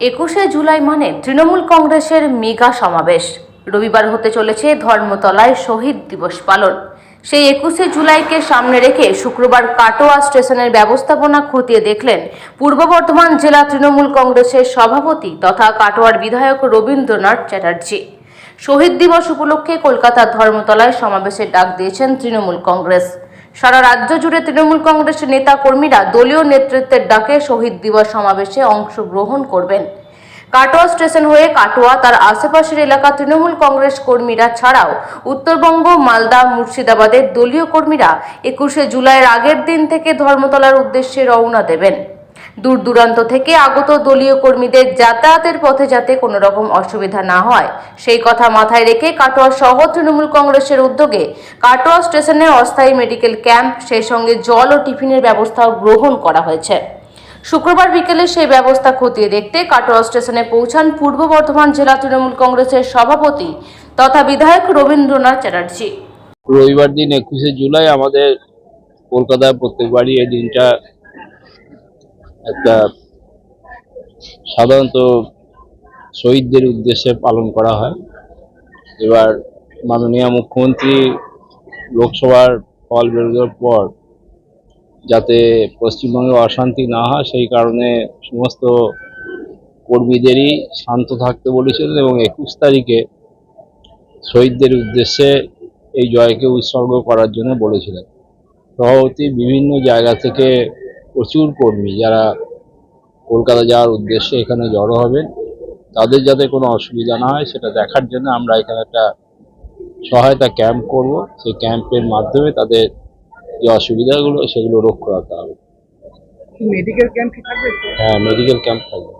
একুশে জুলাই মানে তৃণমূল কংগ্রেসের মেগা সমাবেশ। রবিবার হতে চলেছে ধর্মতলায় শহীদ দিবস পালন। সেই একুশে জুলাইকে সামনে রেখে শুক্রবার কাটোয়া স্টেশনের ব্যবস্থাপনা খতিয়ে দেখলেন পূর্ব বর্ধমান জেলা তৃণমূল কংগ্রেসের সভাপতি তথা কাটোয়ার বিধায়ক রবীন্দ্রনাথ চ্যাটার্জি। শহীদ দিবস উপলক্ষে কলকাতার ধর্মতলায় সমাবেশের ডাক দিয়েছেন তৃণমূল কংগ্রেস। সারা রাজ্য জুড়ে তৃণমূল কংগ্রেসের নেতা কর্মীরা দলীয় নেতৃত্বের ডাকে শহীদ দিবস সমাবেশে অংশগ্রহণ করবেন। কাটোয়া স্টেশন হয়ে কাটোয়া, তার আশেপাশের এলাকা তৃণমূল কংগ্রেস কর্মীরা ছাড়াও উত্তরবঙ্গ, মালদা, মুর্শিদাবাদের দলীয় কর্মীরা একুশে জুলাইয়ের আগের দিন থেকে ধর্মতলার উদ্দেশ্যে রওনা দেবেন। দূর দূরান্ত থেকে আগত দলীয় কর্মীদের যাতায়াতের পথে যাতে কোনো রকম অসুবিধা না হয়। সেই কথা মাথায় রেখে কাটোয়া সহ তৃণমূল কংগ্রেসের উদ্যোগে কাটোয়া স্টেশনে অস্থায়ী মেডিকেল ক্যাম্প, সেই সঙ্গে জল ও টিফিনের ব্যবস্থাও গ্রহণ করা হয়েছে। শুক্রবার বিকেলে সেই ব্যবস্থা খতিয়ে দেখতে কাটোয়া স্টেশনে পৌঁছান পূর্ব বর্ধমান জেলা তৃণমূল কংগ্রেসের সভাপতি তথা বিধায়ক রবীন্দ্রনাথ চ্যাটার্জি। রবিবার দিন একুশে জুলাই আমাদের কলকাতায় প্রত্যেকবারই এই দিনটা একটা সাধারণত শহীদদের উদ্দেশ্যে পালন করা হয়। এবার মাননীয় মুখ্যমন্ত্রী লোকসভার ফল বেরোনোর পর যাতে পশ্চিমবঙ্গে অশান্তি না হয়, সেই কারণে সমস্ত কর্মীদেরই শান্ত থাকতে বলেছিলেন এবং একুশ তারিখে শহীদদের উদ্দেশ্যে এই জয়কে উৎসর্গ করার জন্য বলেছিলেন। সভাপতি বিভিন্ন জায়গা থেকে প্রচুর কর্মী যারা কলকাতা যাওয়ার উদ্দেশ্যে এখানে জড়ো হবেন তাদের যাতে কোনো অসুবিধা না হয় সেটা দেখার জন্য আমরা এখানে একটা সহায়তা ক্যাম্প করব। সেই ক্যাম্পের মাধ্যমে তাদের যে অসুবিধাগুলো সেগুলো রোধ করাতে হবে। মেডিকেল ক্যাম্প থাকবে? হ্যাঁ মেডিকেল ক্যাম্প থাকবে।